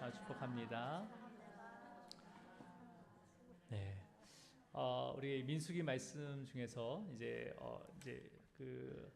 자, 축복합니다. 네. 어, 우리 민수기 말씀 중에서 이제 어, 이제 그,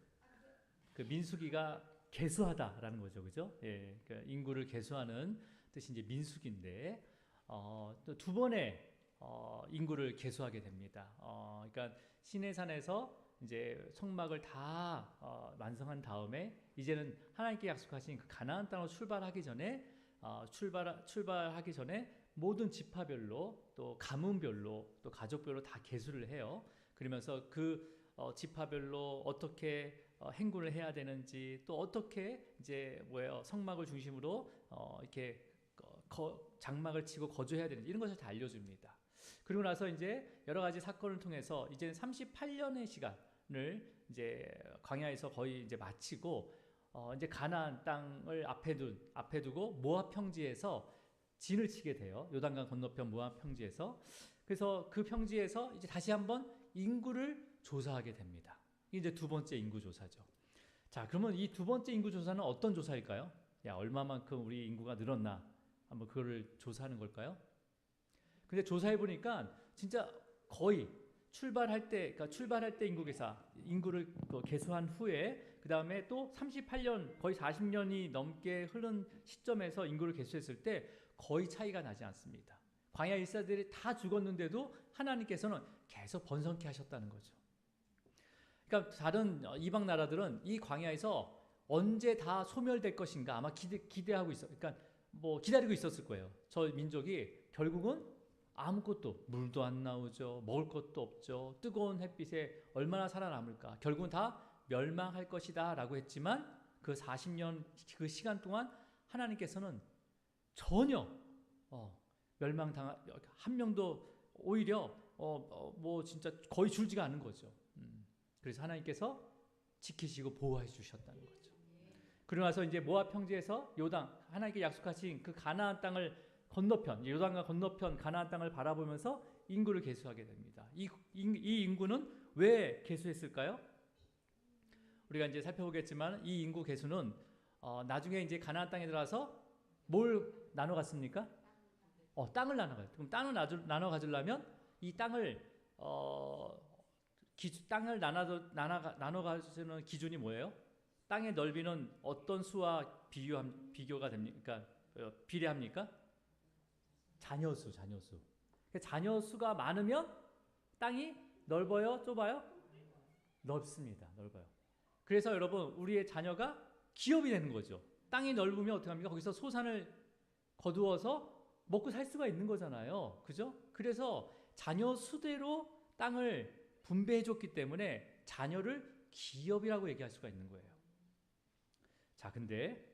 그 민수기가 개수하다라는 거죠, 그죠? 예, 그러니까 인구를 개수하는 뜻이 이제 민수기인데 어, 또 두 번의 어, 인구를 개수하게 됩니다. 어, 그러니까 시내산에서 이제 성막을 다 어, 완성한 다음에 이제는 하나님께 약속하신 그 가나안 땅으로 출발하기 전에 어, 출발 출발하기 전에 모든 지파별로 또 가문별로 또 가족별로 다 개수를 해요. 그러면서 그 어, 지파별로 어떻게 어, 행군을 해야 되는지 또 어떻게 이제 뭐예요 성막을 중심으로 어, 이렇게 거, 거, 장막을 치고 거주해야 되는지 이런 것을 다 알려줍니다. 그리고 나서 이제 여러 가지 사건을 통해서 이제는 38년의 시간을 이제 광야에서 거의 이제 마치고 어, 이제 가나안 땅을 앞에 둔 앞에 두고 모압 평지에서 진을 치게 돼요. 요단강 건너편 모압 평지에서 그래서 그 평지에서 이제 다시 한번 인구를 조사하게 됩니다. 이제 두 번째 인구 조사죠. 자, 그러면 이 두 번째 인구 조사는 어떤 조사일까요? 야, 얼마만큼 우리 인구가 늘었나? 한번 그거를 조사하는 걸까요? 근데 조사해 보니까 진짜 거의 출발할 때, 그러니까 출발할 때 인구 계사, 인구를 그 계수한 후에 그 다음에 또 38년, 거의 40년이 넘게 흐른 시점에서 인구를 계수했을 때 거의 차이가 나지 않습니다. 광야 일사들이 다 죽었는데도 하나님께서는 계속 번성케 하셨다는 거죠. 그러니까 다른 이방 나라들은 이 광야에서 언제 다 소멸될 것인가 아마 기대, 기대하고 있어. 그러니까 뭐 기다리고 있었을 거예요. 저 민족이 결국은 아무것도 물도 안 나오죠. 먹을 것도 없죠. 뜨거운 햇빛에 얼마나 살아남을까? 결국은 다 멸망할 것이다 라고 했지만 그 40년 그 시간 동안 하나님께서는 전혀 어, 멸망당 한 명도 오히려 어, 어, 뭐 진짜 거의 줄지가 않은 거죠. 음. 그래서 하나님께서 지키시고 보호해 주셨다는 거죠. 그러고 나서 이제 모압 평지에서 요당 하나님께 약속하신 그 가나안 땅을 건너편 요단강 건너편 가나안 땅을 바라보면서 인구를 계수하게 됩니다. 이, 이 인구는 왜 계수했을까요? 우리가 이제 살펴보겠지만 이 인구 계수는 어, 나중에 이제 가나안 땅에 들어가서 뭘 나눠 갔습니까? 어, 땅을 나눠 가요. 그럼 땅을 나눠 가지려면 이 땅을 어, 기, 땅을 나눠 나눠 나눠 가지는 기준이 뭐예요? 땅의 넓이는 어떤 수와 비교 비교가 됩니까? 그러니까 비례합니까? 자녀 수, 자녀수. 그러니까 자녀 수가 많으면 땅이 넓어요, 좁아요? 넓습니다. 넓어요. 그래서 여러분, 우리의 자녀가 기업이 되는 거죠. 땅이 넓으면 어떻게 합니까? 거기서 소산을 거두어서 먹고 살 수가 있는 거잖아요. 그죠? 그래서 자녀 수대로 땅을 분배해 줬기 때문에 자녀를 기업이라고 얘기할 수가 있는 거예요. 자, 근데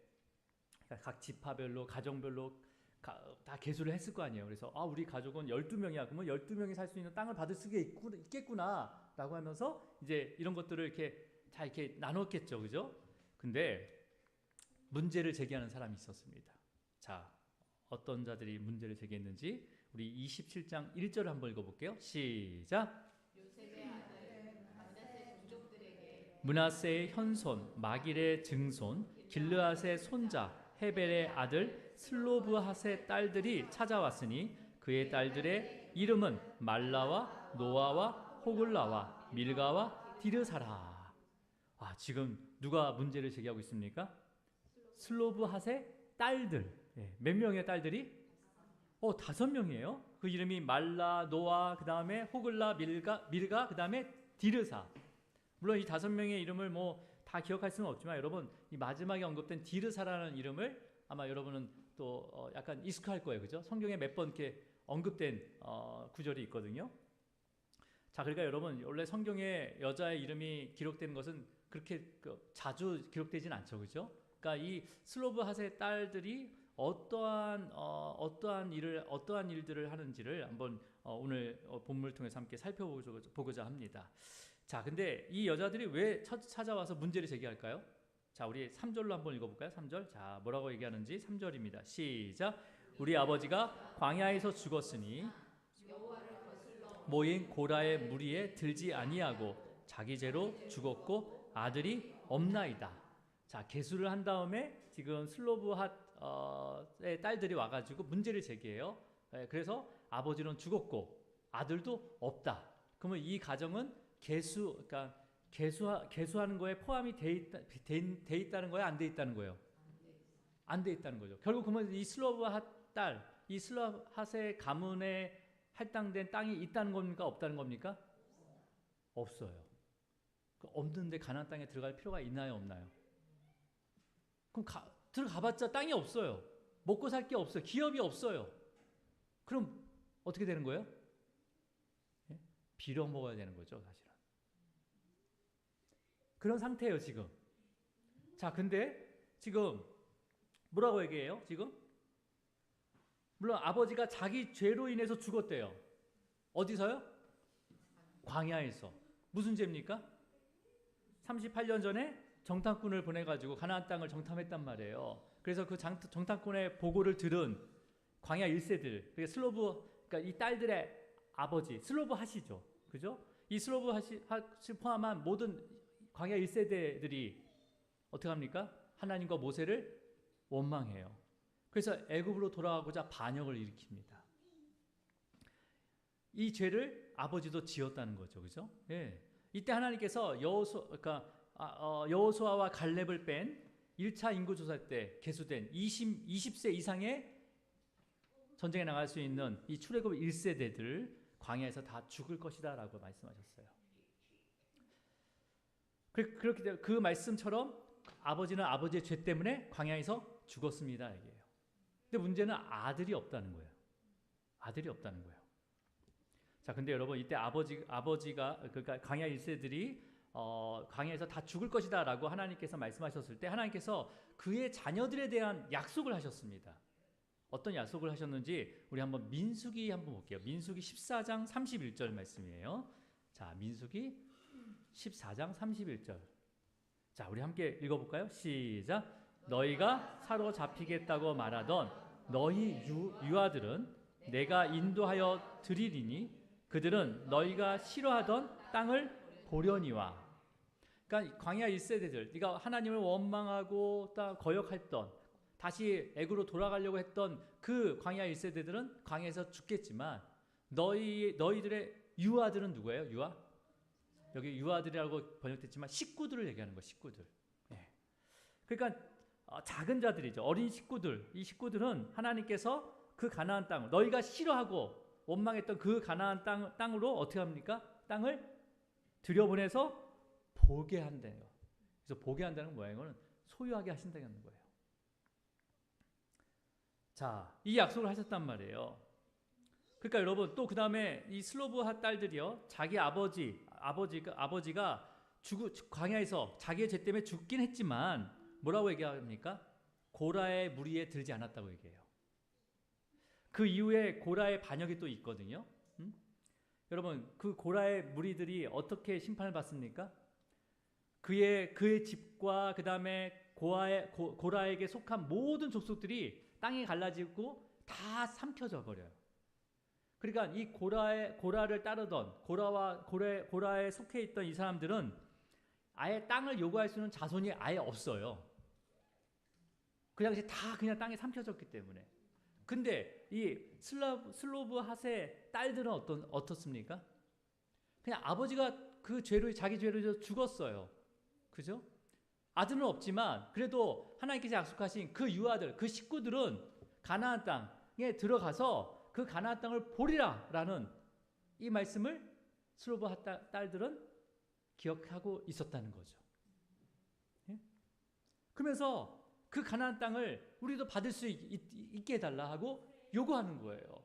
각 지파별로 가정별로 다 개수를 했을 거 아니에요. 그래서 아 우리 가족은 12명이야. 그러면 12명이 살 수 있는 땅을 받을 수 있겠구나 라고 하면서 이제 이런 것들을 이렇게 다 이렇게 나눴겠죠. 그죠? 근데 문제를 제기하는 사람이 있었습니다. 자, 어떤 자들이 문제를 제기했는지 우리 27장 1절을 한번 읽어볼게요. 시작. 문하세의 현손, 마길의 증손, 길르앗의 손자, 헤벨의 아들 슬로브핫의 딸들이 찾아왔으니 그의 딸들의 이름은 말라와 노아와 호글라와 밀가와 디르사라. 아, 지금 누가 문제를 제기하고 있습니까? 슬로브핫의 딸들. 예, 몇 명의 딸들이? 어, 다섯 명이에요. 그 이름이 말라, 노아, 그 다음에 호글라, 밀가, 밀가, 그 다음에 디르사. 물론 이 다섯 명의 이름을 뭐 다 기억할 수는 없지만 여러분 이 마지막에 언급된 디르사라는 이름을 아마 여러분은 또 어, 약간 익숙할 거예요, 그죠? 성경에 몇 번 이렇게 언급된 어, 구절이 있거든요. 자, 그러니까 여러분 원래 성경에 여자의 이름이 기록되는 것은 그렇게 그 자주 기록되진 않죠, 그죠? 그러니까 이 슬로브 핫의 딸들이 어떠한 어, 떠한 일을 어떠한 일들을 하는지를 한번 어, 오늘 어, 본문을 통해서 함께 살펴보고자 합니다. 자, 근데 이 여자들이 왜 찾아와서 문제를 제기할까요? 자, 우리 3절로 한번 읽어볼까요? 3절. 자, 뭐라고 얘기하는지 3절입니다. 시작. 우리 아버지가 광야에서 죽었으니 모인 고라의 무리에 들지 아니하고 자기 죄로 죽었고 아들이 없나이다. 자, 개수를 한 다음에 지금 슬로브 핫의 딸들이 와가지고 문제를 제기해요. 예, 그래서 아버지는 죽었고 아들도 없다. 그러면 이 가정은 개수, 그러니까 개수 개수하는 거에 포함이 돼, 있다, 돼, 돼 있다는 거야, 안돼 있다는 거예요. 안 돼 있다는 거죠. 결국 그러면 이 슬로브핫 딸, 이 슬로브핫의 가문에 할당된 땅이 있다는 겁니까, 없다는 겁니까? 없어요. 그 없는데 가나안 땅에 들어갈 필요가 있나요, 없나요? 그럼 가, 들어가봤자 땅이 없어요. 먹고 살 게 없어요. 기업이 없어요. 그럼 어떻게 되는 거예요? 예? 빌어 먹어야 되는 거죠, 사실은. 그런 상태예요, 지금. 자, 근데 지금 뭐라고 얘기해요? 지금? 물론 아버지가 자기 죄로 인해서 죽었대요. 어디서요? 광야에서. 무슨 죄입니까? 38년 전에 정탐꾼을 보내가지고 가나안 땅을 정탐했단 말이에요. 그래서 그 장- 정탐꾼의 보고를 들은 광야 1세들, 그게 슬로브, 그러니까 이 딸들의 아버지, 슬로브 하시죠. 그죠? 이 슬로브 하시, 하시 포함한 모든 광야 1세대들이 어떻게 합니까? 하나님과 모세를 원망해요. 그래서 애굽으로 돌아가고자 반역을 일으킵니다. 이 죄를 아버지도 지었다는 거죠, 그죠? 예. 이때 하나님께서 여호수, 그러니까 아, 어, 여호수아와 갈렙을 뺀 1차 인구 조사 때 개수된 20, 20세 이상의 전쟁에 나갈 수 있는 이 출애굽 1세대들 광야에서 다 죽을 것이다 라고 말씀하셨어요. 그, 그렇기 때문에 그 말씀처럼 아버지는 아버지의 죄 때문에 광야에서 죽었습니다. 이게요. 근데 문제는 아들이 없다는 거예요. 아들이 없다는 거예요. 자, 근데 여러분 이때 아버지 아버지가 그러니까 광야 1세들이 어, 광야에서 다 죽을 것이다라고 하나님께서 말씀하셨을 때 하나님께서 그의 자녀들에 대한 약속을 하셨습니다. 어떤 약속을 하셨는지 우리 한번 민수기 한번 볼게요. 민수기 14장 31절 말씀이에요. 자, 민수기 14장 31절. 자, 우리 함께 읽어볼까요? 시작. 너희가 사로잡히겠다고 말하던 너희 유, 유아들은 내가 인도하여 드리리니 그들은 너희가 싫어하던 땅을 보려니와. 그러니까 광야 1세대들, 네가 하나님을 원망하고 딱 거역했던 다시 애굽으로 돌아가려고 했던 그 광야 1세대들은 광야에서 죽겠지만 너희 너희들의 유아들은 누구예요? 유아? 여기 유아들이라고 번역됐지만 식구들을 얘기하는 거 식구들. 예. 그러니까 어, 작은 자들이죠. 어린 식구들. 이 식구들은 하나님께서 그 가나안 땅, 너희가 싫어하고 원망했던 그 가나안 땅, 땅으로 어떻게 합니까? 땅을 들여보내서 보게 한대요. 그래서 보게 한다는 모양은 소유하게 하신다는 거예요. 자, 이 약속을 하셨단 말이에요. 그러니까 여러분 또 그 다음에 이 슬로브하 딸들이요, 자기 아버지, 아버지가 아버지가 죽 광야에서 자기의 죄 때문에 죽긴 했지만 뭐라고 얘기합니까? 고라의 무리에 들지 않았다고 얘기해요. 그 이후에 고라의 반역이 또 있거든요. 음? 여러분 그 고라의 무리들이 어떻게 심판을 받습니까? 그의 그의 집과 그 다음에 고아의 고, 고라에게 속한 모든 족속들이 땅에 갈라지고 다 삼켜져 버려요. 그러니까 이 고라의 고라를 따르던 고라와 고래 고라에 속해 있던 이 사람들은 아예 땅을 요구할 수 있는 자손이 아예 없어요. 그 당시 다 그냥 땅에 삼켜졌기 때문에. 근데 이 슬로브, 슬로브 핫의 딸들은 어떤 어떻습니까? 그냥 아버지가 그 죄로 자기 죄로 죽었어요. 그죠? 아들은 없지만 그래도 하나님께서 약속하신 그 유아들, 그 식구들은 가나안 땅에 들어가서 그 가나안 땅을 보리라 라는 이 말씀을 슬로브 핫 딸들은 기억하고 있었다는 거죠. 예? 그러면서 그 가나안 땅을 우리도 받을 수 있, 게 해달라 하고 요구하는 거예요.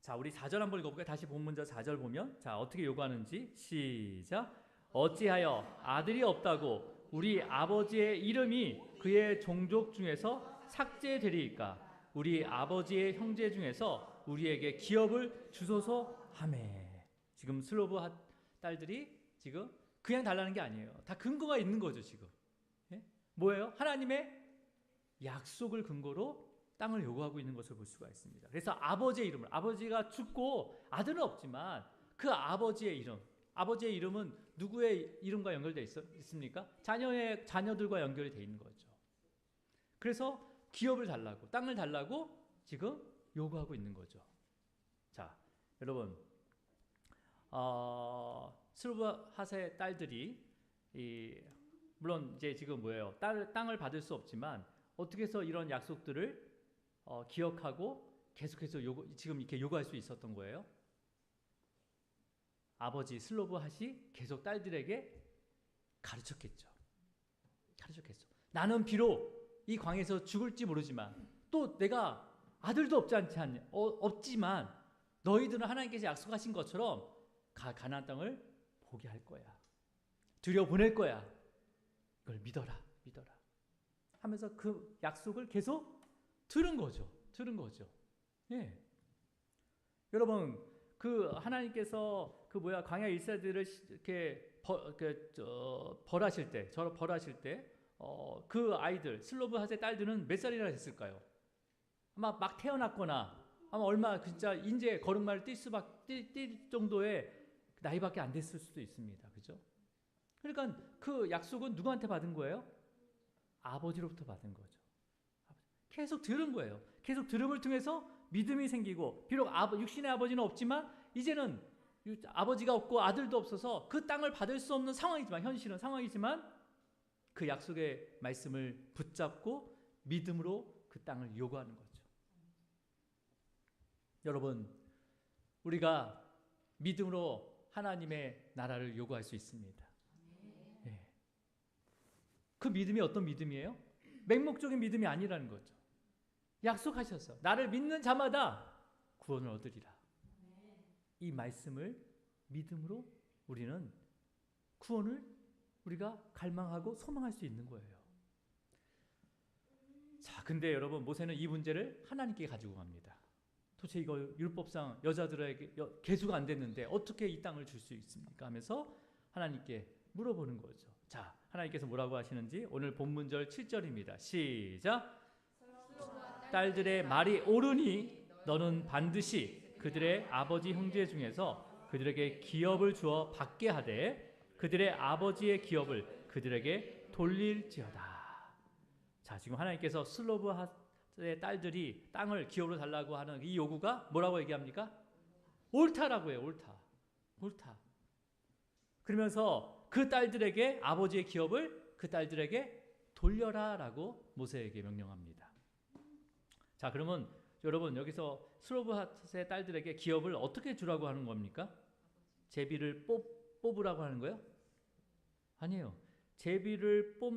자, 우리 4절 한번 읽어볼까요? 다시 본문자 4절 보면 자 어떻게 요구하는지 시작. 어찌하여 아들이 없다고 우리 아버지의 이름이 그의 종족 중에서 삭제되리이까? 우리 아버지의 형제 중에서 우리에게 기업을 주소서 하매. 지금 슬로브 딸들이 지금 그냥 달라는 게 아니에요. 다 근거가 있는 거죠, 지금. 예? 뭐예요? 하나님의 약속을 근거로 땅을 요구하고 있는 것을 볼 수가 있습니다. 그래서 아버지의 이름을 아버지가 죽고 아들은 없지만 그 아버지의 이름 아버지의 이름은 누구의 이름과 연결되어 있, 있습니까? 자녀의 자녀들과 연결이 되어 있는 거죠. 그래서 기업을 달라고 땅을 달라고 지금 요구하고 있는 거죠. 자, 여러분, 어, 슬로브하세 딸들이 이 물론 이제 지금 뭐예요? 딸, 땅을 받을 수 없지만 어떻게 해서 이런 약속들을 어, 기억하고 계속해서 요구, 지금 이렇게 요구할 수 있었던 거예요? 아버지 슬로브하시 계속 딸들에게 가르쳤겠죠. 가르쳤겠죠. 나는 비록 이 광에서 죽을지 모르지만 또 내가 아들도 없지 않지 않냐? 어, 없지만 너희들은 하나님께서 약속하신 것처럼 가, 가나안 땅을 보게 할 거야. 들여 보낼 거야. 그걸 믿어라, 믿어라. 하면서 그 약속을 계속 들은 거죠. 들은 거죠. 예. 여러분 그 하나님께서 그 뭐야 광야 일사들을 시- 이렇게 벌, 그, 저, 벌하실 때, 저 벌하실 때, 어, 그 아이들 슬로브 하세 딸들은 몇 살이나 됐을까요? 아마 막 태어났거나 아마 얼마 진짜 인제 걸음마를 뛸 수밖 뛸, 뛸 정도의 나이밖에 안 됐을 수도 있습니다. 그죠? 그러니까 그 약속은 누구한테 받은 거예요? 아버지로부터 받은 거죠. 계속 들은 거예요. 계속 들음을 통해서 믿음이 생기고 비록 육신의 아버지는 없지만 이제는 유- 아버지가 없고 아들도 없어서 그 땅을 받을 수 없는 상황이지만 현실은 상황이지만 그 약속의 말씀을 붙잡고 믿음으로 그 땅을 요구하는 거죠. 여러분 우리가 믿음으로 하나님의 나라를 요구할 수 있습니다. 예. 그 믿음이 어떤 믿음이에요? 맹목적인 믿음이 아니라는 거죠. 약속하셨어. 나를 믿는 자마다 구원을 얻으리라. 이 말씀을 믿음으로 우리는 구원을 우리가 갈망하고 소망할 수 있는 거예요. 자, 근데 여러분 모세는 이 문제를 하나님께 가지고 갑니다. 도대체 이거 율법상 여자들에게 여- 계수가 안 됐는데 어떻게 이 땅을 줄 수 있습니까? 하면서 하나님께 물어보는 거죠. 자, 하나님께서 뭐라고 하시는지 오늘 본문절 7절입니다. 시작. 딸들의 말이 옳으니 너는 반드시 그들의 아버지 형제 중에서 그들에게 기업을 주어 받게 하되 그들의 아버지의 기업을 그들에게 돌릴지어다. 자, 지금 하나님께서 슬로브의 딸들이 땅을 기업으로 달라고 하는 이 요구가 뭐라고 얘기합니까? 옳다라고 해요. 옳다. 옳다. 그러면서 그 딸들에게 아버지의 기업을 그 딸들에게 돌려라라고 모세에게 명령합니다. 자, 그러면 여러분 여기서 슬로브핫의 딸들에게 기업을 어떻게 주라고 하는 겁니까? 제비를 뽑, 뽑으라고 하는 거예요? 아니에요. 제비를 뽑,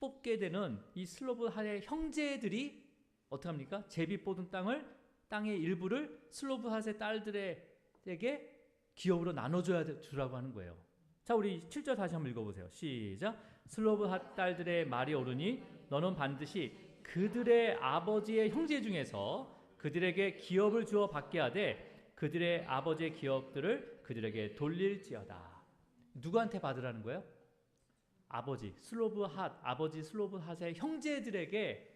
뽑게 되는 이 슬로브핫의 형제들이 어떻게 합니까? 제비 뽑은 땅을 땅의 일부를 슬로브핫의 딸들에게 기업으로 나눠줘야 돼- 주라고 하는 거예요. 자, 우리 7절 다시 한번 읽어보세요. 시작. 슬로브핫 딸들의 말이 오르니 너는 반드시 그들의 아버지의 형제 중에서 그들에게 기업을 주어 받게 하되 그들의 아버지의 기업들을 그들에게 돌릴지어다. 누구한테 받으라는 거예요? 아버지 슬로브핫 아버지 슬로브핫의 형제들에게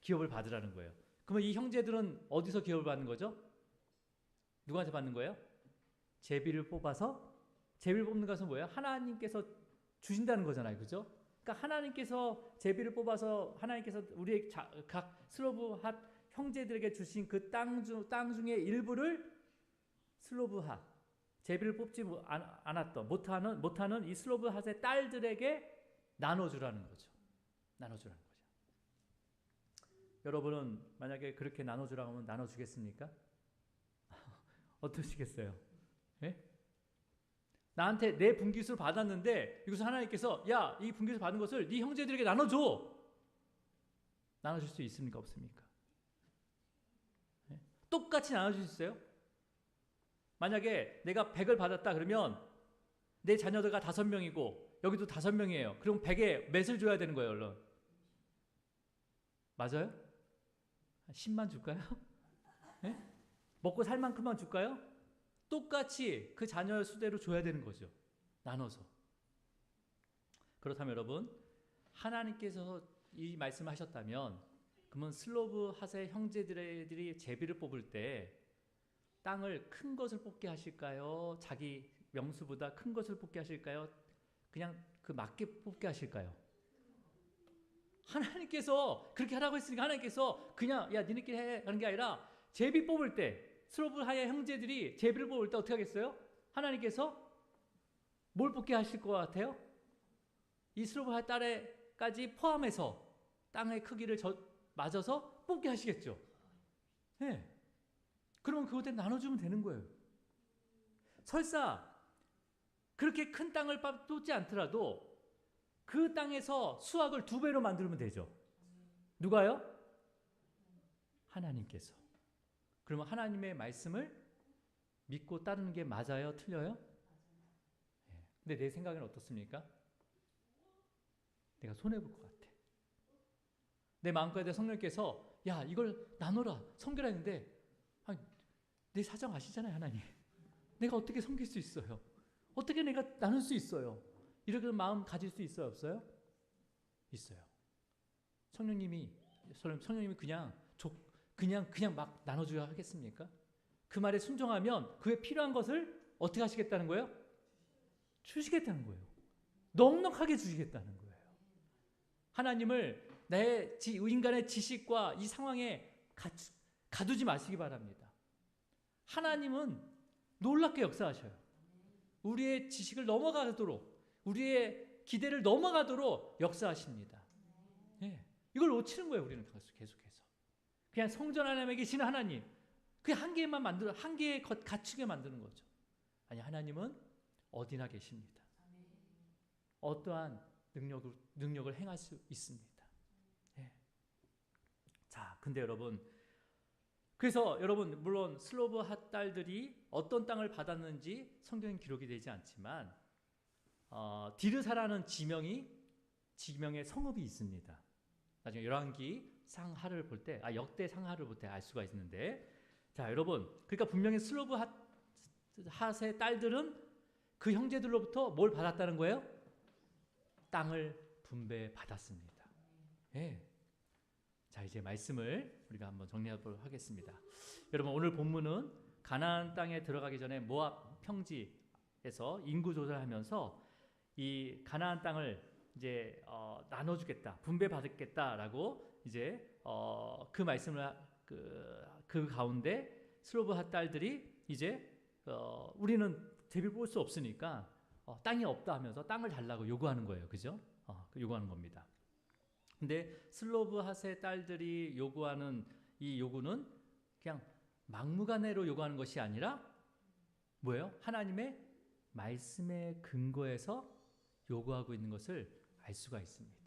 기업을 받으라는 거예요. 그러면 이 형제들은 어디서 기업을 받는 거죠? 누구한테 받는 거예요? 제비를 뽑아서 제비를 뽑는 것은 뭐예요? 하나님께서 주신다는 거잖아요. 그죠? 그러니까 하나님께서 제비를 뽑아서 하나님께서 우리의 자, 각 슬로브핫 형제들에게 주신 그 땅 중, 땅 중의 일부를 슬로브핫 제비를 뽑지 못- 않- 않았던 못하는 못하는 이 슬로브핫의 딸들에게 나눠주라는 거죠. 나눠주라는 거죠. 여러분은 만약에 그렇게 나눠주라고 하면 나눠주겠습니까? 어떠시겠어요? 예? 나한테 내 분깃을 받았는데 여기서 하나님께서 야 이 분깃을 받은 것을 네 형제들에게 나눠줘 나눠줄 수 있습니까 없습니까? 예? 똑같이 나눠줄 수 있어요? 만약에 내가 100을 받았다 그러면 내 자녀들과 다섯 명이고 여기도 다섯 명이에요. 그럼 100에 몇을 줘야 되는 거예요, 얼른? 맞아요? 한 10만 줄까요? 예? 먹고 살 만큼만 줄까요? 똑같이 그 자녀 수대로 줘야 되는 거죠. 나눠서. 그렇다면 여러분, 하나님께서 이 말씀을 하셨다면, 그러면 슬로브 하세 형제들이 제비를 뽑을 때 땅을 큰 것을 뽑게 하실까요? 자기 명수보다 큰 것을 뽑게 하실까요? 그냥 그 맞게 뽑게 하실까요? 하나님께서 그렇게 하라고 했으니까 하나님께서 그냥 야 니네끼리 해 하는 게 아니라 제비 뽑을 때 스로브하의 형제들이 제비를 뽑을 때 어떻게 하겠어요? 하나님께서 뭘 뽑게 하실 것 같아요? 이 스로브하 딸에까지 포함해서 땅의 크기를 저, 맞아서 뽑게 하시겠죠. 예. 그러면 그것에 나눠주면 되는 거예요. 설사 그렇게 큰 땅을 뽑지 않더라도 그 땅에서 수확을 두 배로 만들면 되죠. 누가요? 하나님께서. 그러면 하나님의 말씀을 믿고 따르는 게 맞아요? 틀려요? 예. 근데 내 생각은 어떻습니까? 내가 손해 볼 것 같아. 내 마음가짐에 성령께서 야 이걸 나눠라 섬겨라 했는데 내 사정 아시잖아요 하나님. 내가 어떻게 섬길 수 있어요? 어떻게 내가 나눌 수 있어요? 이렇게 마음 가질 수 있어요 없어요? 있어요. 성령님이 성- 성령님이 그냥 조, 그냥 그냥 막 나눠줘야 하겠습니까? 그 말에 순종하면 그에 필요한 것을 어떻게 하시겠다는 거예요? 주시겠다는 거예요. 넉넉하게 주시겠다는 거예요. 하나님을 내 지, 인간의 지식과 이 상황에 가, 가두지 마시기 바랍니다. 하나님은 놀랍게 역사하셔요. 우리의 지식을 넘어가도록 우리의 기대를 넘어가도록 역사하십니다. 예. 이걸 놓치는 거예요, 우리는 계속해서. 그냥 성전 하나님에 계신 하나님. 그 한 개만 만들어 한 개의 것 갖추게 만드는 거죠. 아니 하나님은 어디나 계십니다. 어떠한 능력을 능력을 행할 수 있습니다. 예. 자, 근데 여러분 그래서 여러분 물론 슬로브 핫 딸들이 어떤 땅을 받았는지 성경 기록이 되지 않지만 어, 디르사라는 지명이 지명의 성읍이 있습니다. 나중에 열왕기 상하를 볼 때, 아 역대 상하를 볼 때 알 수가 있는데, 자 여러분, 그러니까 분명히 슬로브 핫, 핫의 딸들은 그 형제들로부터 뭘 받았다는 거예요? 땅을 분배 받았습니다. 예. 자 이제 말씀을 우리가 한번 정리해보도록 하겠습니다. 여러분 오늘 본문은 가나안 땅에 들어가기 전에 모압 평지에서 인구 조절하면서 이 가나안 땅을 이제 어, 나눠주겠다, 분배받겠다라고 이제 어, 그 말씀을 그, 그 가운데 슬로브하 딸들이 이제 어, 우리는 제비 뽑을 수 없으니까 어, 땅이 없다 하면서 땅을 달라고 요구하는 거예요, 그죠? 어, 그 요구하는 겁니다. 근데 슬로브 핫의 딸들이 요구하는 이 요구는 그냥 막무가내로 요구하는 것이 아니라 뭐예요? 하나님의 말씀에 근거해서 요구하고 있는 것을 알 수가 있습니다.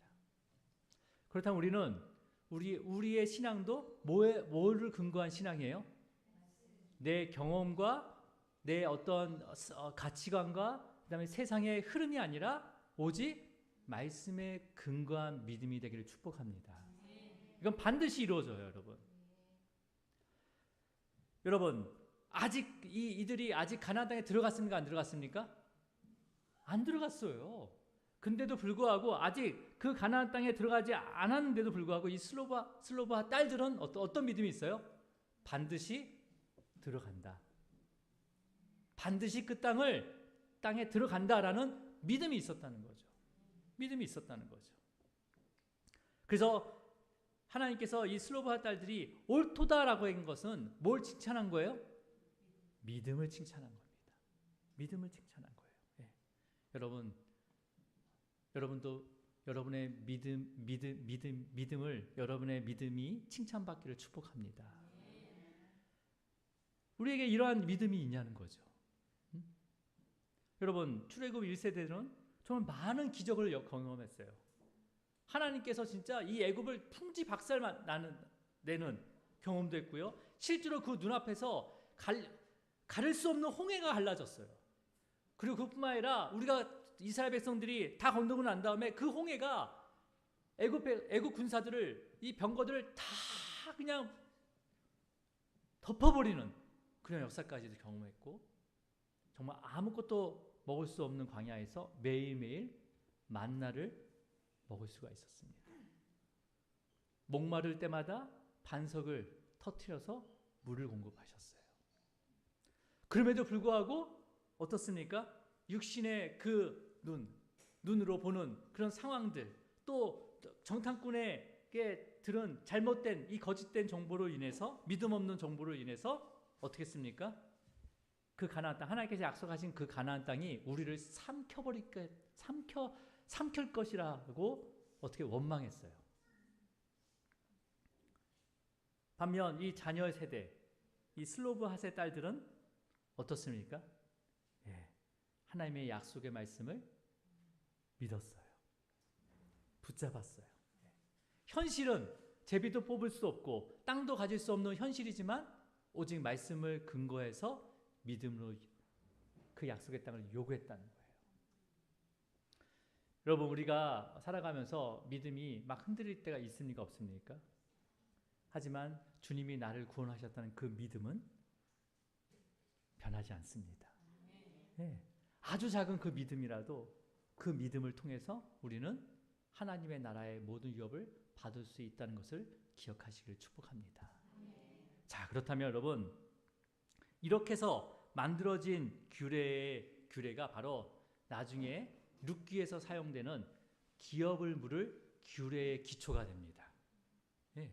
그렇다면 우리는 우리 우리의 신앙도 뭐에 뭐를 근거한 신앙이에요? 내 경험과 내 어떤 어, 가치관과 그다음에 세상의 흐름이 아니라 오직 말씀에 근거한 믿음이 되기를 축복합니다. 이건 반드시 이루어져요, 여러분. 여러분, 아직 이 이들이 아직 가나안 땅에 들어갔습니까? 안 들어갔습니까? 안 들어갔어요. 근데도 불구하고 아직 그 가나안 땅에 들어가지 않았는데도 불구하고 이 슬로바 슬로바 딸들은 어떤 어떤 믿음이 있어요? 반드시 들어간다. 반드시 그 땅을 땅에 들어간다라는 믿음이 있었다는 거죠. 믿음이 있었다는 거죠. 그래서 하나님께서 이 슬로브하 딸들이 옳도다라고 한 것은 뭘 칭찬한 거예요? 믿음을 칭찬한 겁니다. 믿음을 칭찬한 거예요. 예. 여러분, 여러분도 여러분의 믿음, 믿음, 믿음, 믿음을 여러분의 믿음이 칭찬받기를 축복합니다. 우리에게 이러한 믿음이 있냐는 거죠. 음? 여러분, 출애굽 1세대는 정말 많은 기적을 경험했어요. 하나님께서 진짜 이 애굽을 풍지 박살 나는 내는 경험도 했고요. 실제로 그 눈앞에서 갈, 가를 수 없는 홍해가 갈라졌어요. 그리고 그뿐만 아니라 우리가 이스라엘 백성들이 다 건너고 난 다음에 그 홍해가 애굽 애굽 군사들을 이 병거들을 다 그냥 덮어버리는 그런 역사까지도 경험했고 정말 아무것도 먹을 수 없는 광야에서 매일매일 만나를 먹을 수가 있었습니다. 목마를 때마다 반석을 터트려서 물을 공급하셨어요. 그럼에도 불구하고 어떻습니까? 육신의 그 눈, 눈으로 보는 그런 상황들, 또 정탐꾼에게 들은 잘못된 이 거짓된 정보로 인해서 믿음 없는 정보로 인해서 어떻게 했습니까? 그 가나안 땅 하나님께서 약속하신 그 가나안 땅이 우리를 삼켜버릴 것 삼켜 삼킬 것이라고 어떻게 원망했어요. 반면 이 자녀 세대 이 슬로브 하세 딸들은 어떻습니까? 예, 하나님의 약속의 말씀을 믿었어요. 붙잡았어요. 예. 현실은 제비도 뽑을 수 없고 땅도 가질 수 없는 현실이지만 오직 말씀을 근거해서 믿음으로 그 약속의 땅을 요구했다는 거예요. 여러분 우리가 살아가면서 믿음이 막 흔들릴 때가 있습니까 없습니까? 하지만 주님이 나를 구원하셨다는 그 믿음은 변하지 않습니다. 네. 아주 작은 그 믿음이라도 그 믿음을 통해서 우리는 하나님의 나라의 모든 유업을 받을 수 있다는 것을 기억하시기를 축복합니다. 자, 그렇다면 여러분 이렇게 해서 만들어진 규례의 규례가 바로 나중에 룻기에서 사용되는 기업을 물을 규례의 기초가 됩니다. 예.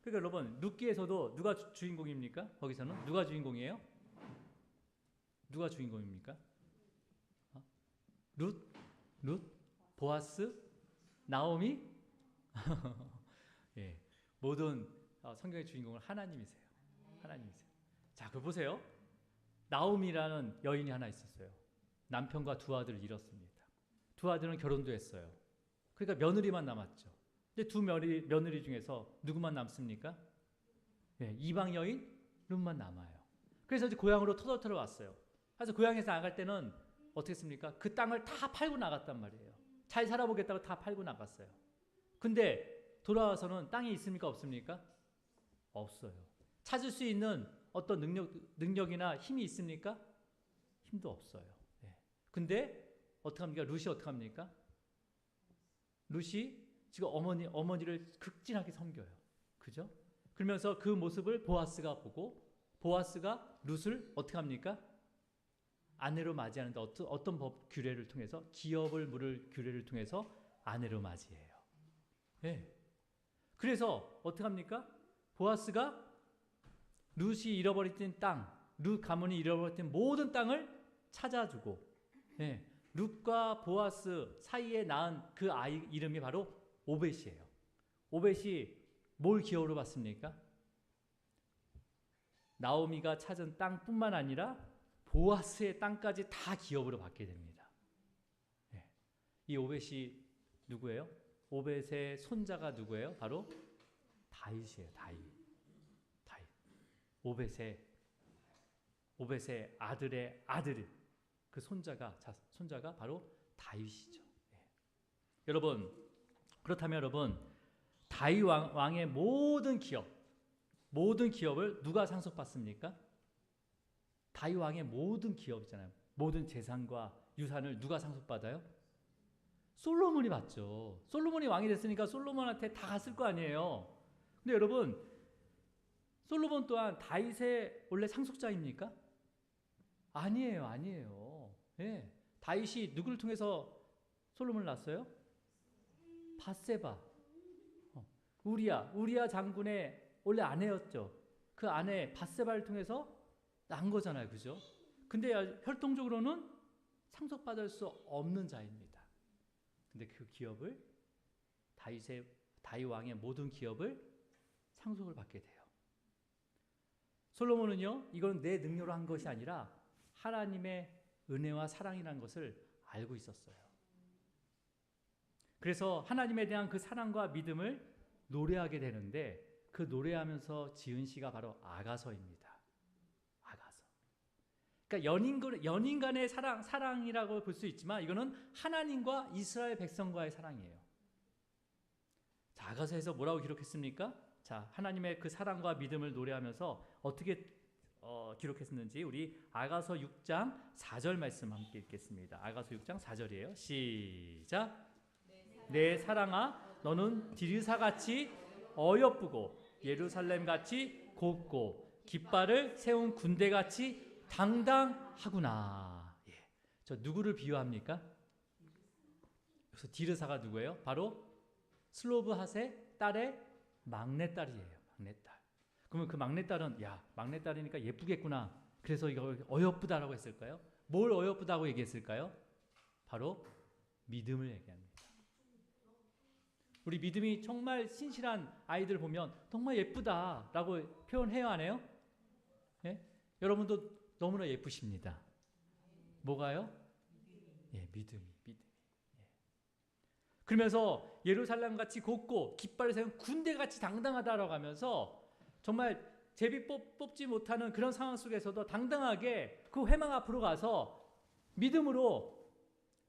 그러니까 여러분 룻기에서도 누가 주- 주인공입니까? 거기서는 누가 주인공이에요? 누가 주인공입니까? 어? 룻, 룻, 보아스, 나오미, 예, 모든 어, 성경의 주인공은 하나님이세요. 하나님이세요. 자, 그 보세요. 나오미라는 여인이 하나 있었어요. 남편과 두 아들을 잃었습니다. 두 아들은 결혼도 했어요. 그러니까 며느리만 남았죠. 근데 두 며느리, 며느리 중에서 누구만 남습니까? 예, 이방 여인 룸만 남아요. 그래서 이제 고향으로 터덜터덜 왔어요. 그래서 고향에서 나갈 때는 어떻게 했습니까? 그 땅을 다 팔고 나갔단 말이에요. 잘 살아보겠다고 다 팔고 나갔어요. 근데 돌아와서는 땅이 있습니까? 없습니까? 없어요. 찾을 수 있는 어떤 능력, 능력이나 힘이 있습니까? 힘도 없어요. 예. 근데 어떻게 합니까? 루시 어떻게 합니까? 루시 지금 어머니 어머니를 극진하게 섬겨요. 그죠? 그러면서 그 모습을 보아스가 보고 보아스가 룻을 어떻게 합니까? 아내로 맞이하는데 어떤 어떤 법 규례를 통해서 기업을 물을 규례를 통해서 아내로 맞이해요. 예. 그래서 어떻게 합니까? 보아스가 룻이 잃어버렸던 땅, 룻 가문이 잃어버렸던 모든 땅을 찾아주고, 예. 룻과 보아스 사이에 낳은 그 아이 이름이 바로 오벳이에요. 오벳이 뭘 기업으로 받습니까? 나오미가 찾은 땅뿐만 아니라 보아스의 땅까지 다 기업으로 받게 됩니다. 예. 이 오벳이 누구예요? 오벳의 손자가 누구예요? 바로 다윗이에요. 다윗. 다윗. 오벳의 오벳의 아들의 아들 그 손자가 자, 손자가 바로 다윗이죠. 예. 여러분 그렇다면 여러분 다윗 왕, 왕의 모든 기업 모든 기업을 누가 상속받습니까? 다윗 왕의 모든 기업 있잖아요. 모든 재산과 유산을 누가 상속받아요? 솔로몬이 받죠. 솔로몬이 왕이 됐으니까 솔로몬한테 다 갔을 거 아니에요. 근데 여러분 솔로몬 또한 다윗의 원래 상속자입니까? 아니에요, 아니에요. 예, 다윗이 누구를 통해서 솔로몬을 낳았어요? 바세바, 어, 우리야, 우리야 장군의 원래 아내였죠. 그 아내 바세바를 통해서 낳은 거잖아요, 그죠? 근데 혈통적으로는 상속받을 수 없는 자입니다. 근데 그 기업을 다윗의 다윗 왕의 모든 기업을 상속을 받게 돼요. 솔로몬은요, 이건 내 능력으로 한 것이 아니라 하나님의 은혜와 사랑이라는 것을 알고 있었어요. 그래서 하나님에 대한 그 사랑과 믿음을 노래하게 되는데 그 노래하면서 지은 시가 바로 아가서입니다. 그러니까 연인 연인 간의 사랑 사랑이라고 볼 수 있지만 이거는 하나님과 이스라엘 백성과의 사랑이에요. 자, 아가서에서 뭐라고 기록했습니까? 자, 하나님의 그 사랑과 믿음을 노래하면서 어떻게 어, 기록했는지 우리 아가서 6장 4절 말씀 함께 읽겠습니다. 아가서 6장 4절이에요. 시작. 내 사랑아 너는 디르사 같이 어여쁘고 예루살렘 같이 곱고 깃발을 세운 군대 같이 당당하구나. 예. 저 누구를 비유합니까? 그래서 디르사가 누구예요? 바로 슬로브핫의 딸의 막내딸이에요. 막내딸. 그러면 그 막내딸은 야 막내딸이니까 예쁘겠구나. 그래서 이거 어여쁘다라고 했을까요? 뭘 어여쁘다고 얘기했을까요? 바로 믿음을 얘기합니다. 우리 믿음이 정말 신실한 아이들 보면 정말 예쁘다라고 표현해요 안 해요? 예? 여러분도 너무나 예쁘십니다. 뭐가요? 예, 믿음이, 믿음이. 예. 그러면서 예루살렘 같이 곱고 깃발을 세운 군대 같이 당당하다라고 하면서 정말 제비 뽑, 뽑지 못하는 그런 상황 속에서도 당당하게 그 회망 앞으로 가서 믿음으로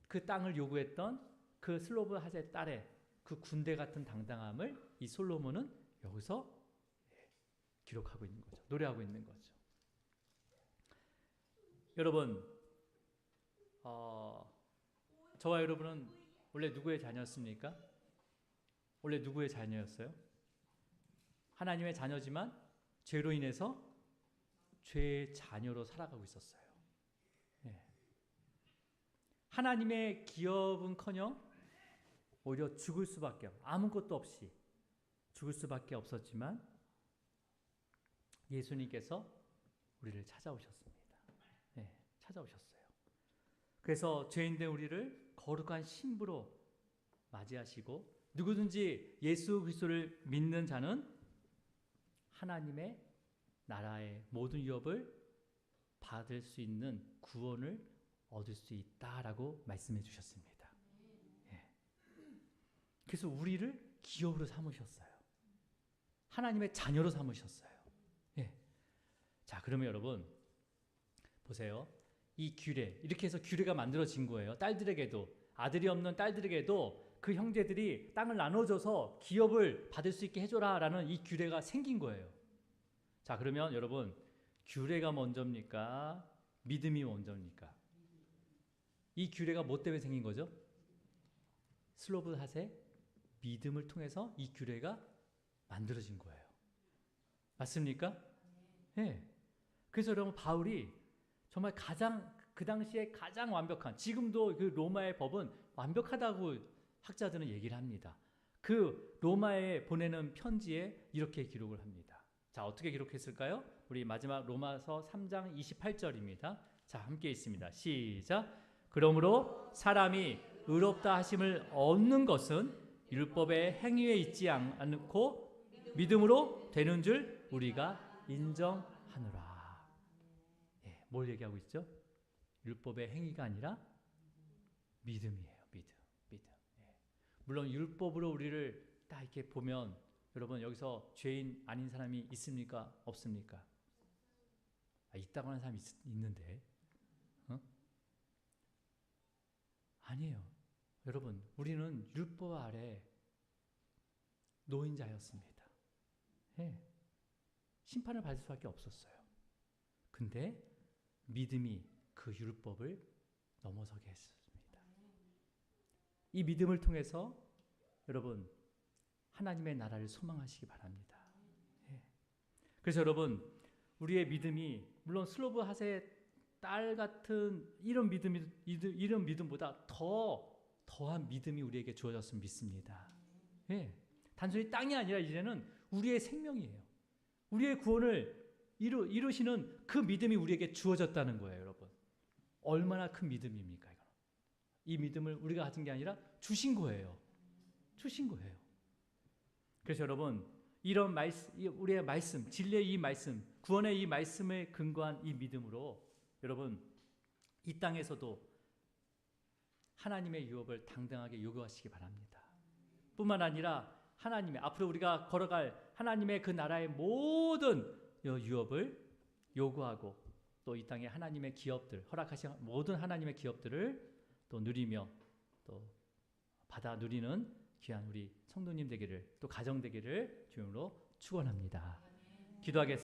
그 땅을 요구했던 그 슬로브 하제 딸의 그 군대 같은 당당함을 이 솔로몬은 여기서 예, 기록하고 있는 거죠. 노래하고 있는 거죠. 여러분, 어, 저와 여러분은 원래 누구의 자녀였습니까? 원래 누구의 자녀였어요? 하나님의 자녀지만 죄로 인해서 죄의 자녀로 살아가고 있었어요. 예. 하나님의 기업은커녕 오히려 죽을 수밖에 없, 아무것도 없이 죽을 수밖에 없었지만 예수님께서 우리를 찾아오셨습니다. 예, 찾아오셨어요. 그래서 죄인된 우리를 거룩한 신부로 맞이하시고 누구든지 예수 그리스도를 믿는 자는 하나님의 나라의 모든 유업을 받을 수 있는 구원을 얻을 수 있다라고 말씀해 주셨습니다. 예. 그래서 우리를 기업으로 삼으셨어요. 하나님의 자녀로 삼으셨어요. 예. 자, 그러면 여러분 보세요. 이 규례 이렇게 해서 규례가 만들어진 거예요. 딸들에게도 아들이 없는 딸들에게도 그 형제들이 땅을 나눠줘서 기업을 받을 수 있게 해줘라라는 이 규례가 생긴 거예요. 자, 그러면 여러분 규례가 먼저입니까? 믿음이 먼저입니까? 이 규례가 뭐 때문에 생긴 거죠? 슬로브 핫의 믿음을 통해서 이 규례가 만들어진 거예요. 맞습니까? 예. 네. 그래서 여러분 바울이 정말 가장 그 당시에 가장 완벽한 지금도 그 로마의 법은 완벽하다고 학자들은 얘기를 합니다. 그 로마에 보내는 편지에 이렇게 기록을 합니다. 자, 어떻게 기록했을까요? 우리 마지막 로마서 3장 28절입니다. 자, 함께 있습니다. 시작. 그러므로 사람이 의롭다 하심을 얻는 것은 율법의 행위에 있지 않고 믿음으로 되는 줄 우리가 인정하노라. 예, 뭘 얘기하고 있죠? 율법의 행위가 아니라 믿음이에요. 믿음, 믿음. 예. 물론 율법으로 우리를 딱 이렇게 보면 여러분 여기서 죄인 아닌 사람이 있습니까? 없습니까? 아, 있다고 하는 사람이 있, 있는데 어? 아니에요. 여러분 우리는 율법 아래 노인자였습니다. 예. 심판을 받을 수밖에 없었어요. 근데 믿음이 그 율법을 넘어서게 했습니다. 이 믿음을 통해서 여러분 하나님의 나라를 소망하시기 바랍니다. 예. 그래서 여러분 우리의 믿음이 물론 슬로브 하세 딸 같은 이런 믿음이 이런 믿음보다 더 더한 믿음이 우리에게 주어졌으면 믿습니다. 예. 단순히 땅이 아니라 이제는 우리의 생명이에요. 우리의 구원을 이루, 이루시는 그 믿음이 우리에게 주어졌다는 거예요, 여러분. 얼마나 큰 믿음입니까, 이거? 이 믿음을 우리가 가진 게 아니라 주신 거예요. 주신 거예요. 그래서 여러분, 이런 말씀, 우리의 말씀, 진리의 이 말씀, 구원의 이 말씀에 근거한 이 믿음으로 여러분, 이 땅에서도 하나님의 유업을 당당하게 요구하시기 바랍니다. 뿐만 아니라 하나님의 앞으로 우리가 걸어갈 하나님의 그 나라의 모든 유업을 요구하고 또 이 땅에 하나님의 기업들 허락하신 모든 하나님의 기업들을 또 누리며 또 받아 누리는 귀한 우리 성도님 되기를 또 가정 되기를 주님으로 축원합니다. 기도하겠습니다.